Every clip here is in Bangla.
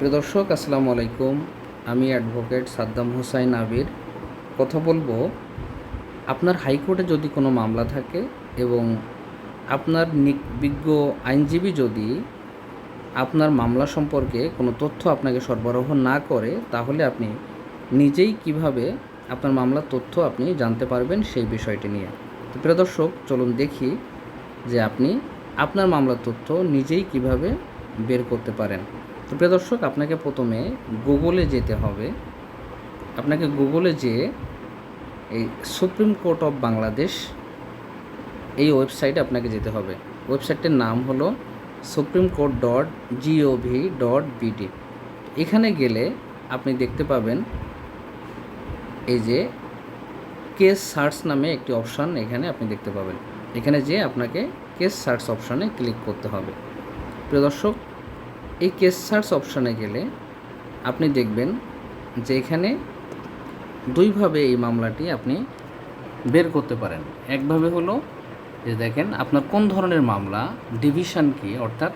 প্রিয় দর্শক, আসসালামু আলাইকুম। আমি অ্যাডভোকেট সাদ্দাম হোসাইন আবির। কথা বলব, আপনার হাইকোর্টে যদি কোনো মামলা থাকে এবং আপনার বিজ্ঞ আইনজীবী যদি আপনার মামলা সম্পর্কে কোনো তথ্য আপনাকে সরবরাহ না করে, তাহলে আপনি নিজেই কীভাবে আপনার মামলার তথ্য আপনি জানতে পারবেন সেই বিষয়টি নিয়ে। তো প্রিয় দর্শক, চলুন দেখি যে আপনি আপনার মামলার তথ্য নিজেই কীভাবে বের করতে পারেন। তো প্রিয় দর্শক, আপনাকে প্রথমে গুগলে যেতে হবে। আপনাকে গুগলে যেয়ে এই সুপ্রিম কোর্ট অফ বাংলাদেশ এই ওয়েবসাইটে আপনাকে যেতে হবে। ওয়েবসাইটটির নাম হলো supreme court dot gov dot bd এখানে গেলে আপনি দেখতে পাবেন এই যে কেস সার্চ নামে একটি অপশান এখানে আপনি দেখতে পাবেন। এখানে যে আপনাকে কেস সার্চ অপশানে ক্লিক করতে হবে। প্রিয় দর্শক এই কেস সার্চ অপশানে গেলে আপনি দেখবেন যে এখানে দুইভাবে এই মামলাটি আপনি বের করতে পারেন। একভাবে হলো যে দেখেন আপনার কোন ধরনের মামলা ডিভিশন কি, অর্থাৎ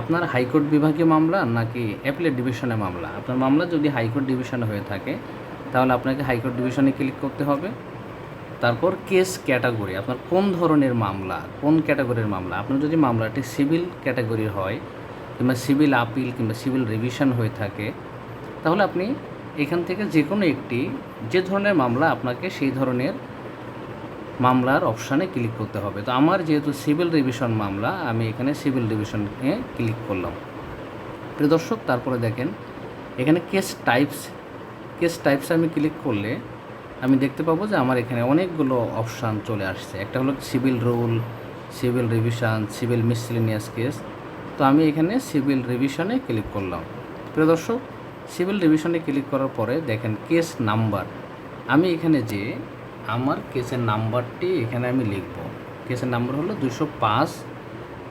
আপনার হাইকোর্ট বিভাগীয় মামলা নাকি অ্যাপিলেট ডিভিশনে মামলা। আপনার মামলা যদি হাইকোর্ট ডিভিশনে হয়ে থাকে, তাহলে আপনাকে হাইকোর্ট ডিভিশনে ক্লিক করতে হবে। তারপর কেস ক্যাটাগরি আপনার কোন ধরনের মামলা, কোন ক্যাটাগরির মামলা। আপনার যদি মামলাটি সিভিল ক্যাটাগরির হয় কিংবা সিভিল আপিল কিংবা সিভিল রিভিশন হয়ে থাকে, তাহলে আপনি এখান থেকে যে কোনো একটি, যে ধরনের মামলা আপনাকে সেই ধরনের মামলার অপশানে ক্লিক করতে হবে। তো আমার যেহেতু সিভিল রিভিশন মামলা, আমি এখানে সিভিল রিভিশনে ক্লিক করলাম। প্রিয় দর্শক, তারপরে দেখেন, এখানে কেস টাইপস, কেস টাইপসে আমি ক্লিক করলে আমি দেখতে পাবো যে আমার এখানে অনেকগুলো অপশান চলে আসছে। একটা হলো civil rule, civil revision, civil miscellaneous case তো আমি এখানে সিভিল রিভিশনে ক্লিক করলাম। প্রিয় দর্শক, সিভিল রিভিশনে ক্লিক করার পরে দেখেন কেস নাম্বার। আমি এখানে যে আমার কেসের নাম্বারটি এখানে আমি লিখব। কেসের নাম্বার হলো দুশো পাঁচ,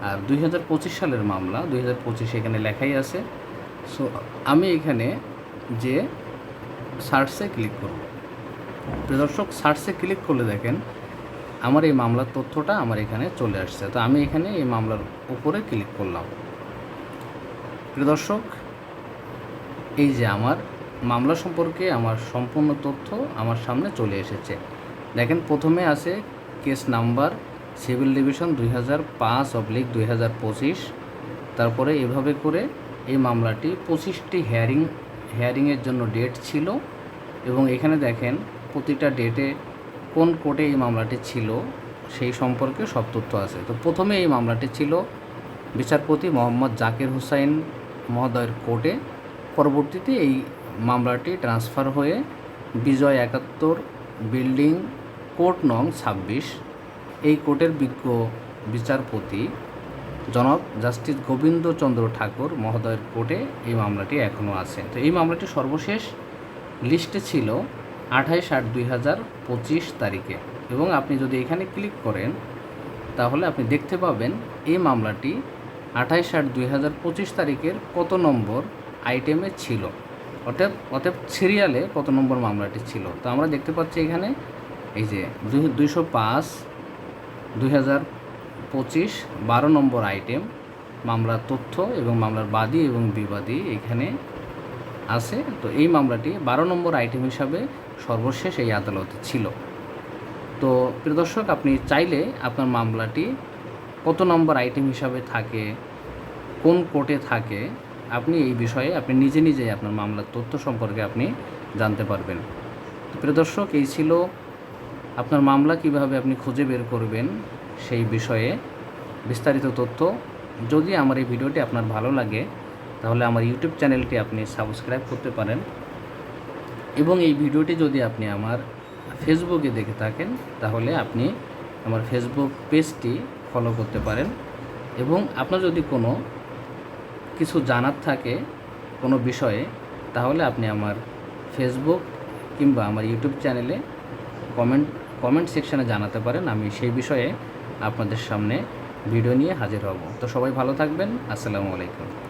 আর দুই হাজার পঁচিশ সালের মামলা দুই হাজার পঁচিশ এখানে লেখাই আছে। সো, আমি এখানে যে সার্চে ক্লিক করব। দর্শক, সার্চে ক্লিক করলে দেখেন আমার এই মামলার তথ্যটা আমার এখানে চলে আসছে। তো আমি এখানে এই মামলার উপরে ক্লিক করলাম। প্রিয় দর্শক, এই যে আমার মামলা সম্পর্কে আমার সম্পূর্ণ তথ্য আমার সামনে চলে এসেছে। দেখেন, প্রথমে আছে কেস নাম্বার সিভিল ডিভিশন দুই হাজার পাঁচ অবলিক দুই হাজার পঁচিশ। তারপরে এভাবে করে এই মামলাটি পঁচিশটি হেয়ারিং হেয়ারিংয়ের জন্য ডেট ছিল। এবং এখানে দেখেন, প্রতিটা ডেটে কোন কোর্টে এই মামলাটি ছিল সেই সম্পর্কে সব তথ্য আছে। তো প্রথমে এই মামলাটি ছিল বিচারপতি মোহাম্মদ জাকির হুসাইন মহোদয়ের কোর্টে। পরবর্তীতে এই মামলাটি ট্রান্সফার হয়ে বিজয় একাত্তর বিল্ডিং কোর্ট নং ছাব্বিশ এই কোর্টের বিজ্ঞ বিচারপতি জনাব জাস্টিস গোবিন্দচন্দ্র ঠাকুর মহোদয়ের কোর্টে এই মামলাটি এখনও আছে। তো এই মামলাটি সর্বশেষ লিস্টে ছিল আঠাইশ আট দুই হাজার পঁচিশ তারিখে। এবং আপনি যদি এখানে ক্লিক করেন, তাহলে আপনি দেখতে পাবেন এই মামলাটি আঠাইশ আট দুই হাজার পঁচিশ তারিখের কত নম্বর আইটেমে ছিল। অতএব অতএব সিরিয়ালে কত নম্বর মামলাটি ছিল। তো আমরা দেখতে পাচ্ছি এখানে, এই যে দুই, দুইশো পাঁচ, দুই হাজার পঁচিশ, বারো নম্বর আইটেম মামলার তথ্য এবং মামলার বাদী এবং বিবাদী এখানে আছে, তো এই মামলাটি বারো নম্বর আইটেম হিসাবে সর্বশেষ এই আদালতে ছিল। তো প্রিয় দর্শক, আপনি চাইলে আপনার মামলাটি কত নম্বর আইটেম হিসাবে থাকে, কোন কোর্টে থাকে, আপনি এই বিষয়ে আপনি নিজে নিজেই আপনার মামলার তথ্য সম্পর্কে আপনি জানতে পারবেন। তো প্রিয় দর্শক, এই ছিল আপনার মামলা, কীভাবে আপনি খুঁজে বের করবেন সেই বিষয়ে বিস্তারিত তথ্য। যদি আমার এই ভিডিওটি আপনার ভালো লাগে তাহলে আমার ইউটিউব চ্যানেলটি আপনি সাবস্ক্রাইব করতে পারেন। এবং এই ভিডিওটি যদি আপনি আমার ফেসবুকে দেখে থাকেন, তাহলে আপনি আমার ফেসবুক পেজটি ফলো করতে পারেন। এবং আপনার যদি কোনো কিছু জানার থাকে, কোনো বিষয়ে, তাহলে আপনি আমার ফেসবুক কিংবা আমার ইউটিউব চ্যানেলে কমেন্ট কমেন্ট সেকশানে জানাতে পারেন। আমি সেই বিষয়ে আপনাদের সামনে ভিডিও নিয়ে হাজির হব। তো সবাই ভালো থাকবেন। আসসালামু আলাইকুম।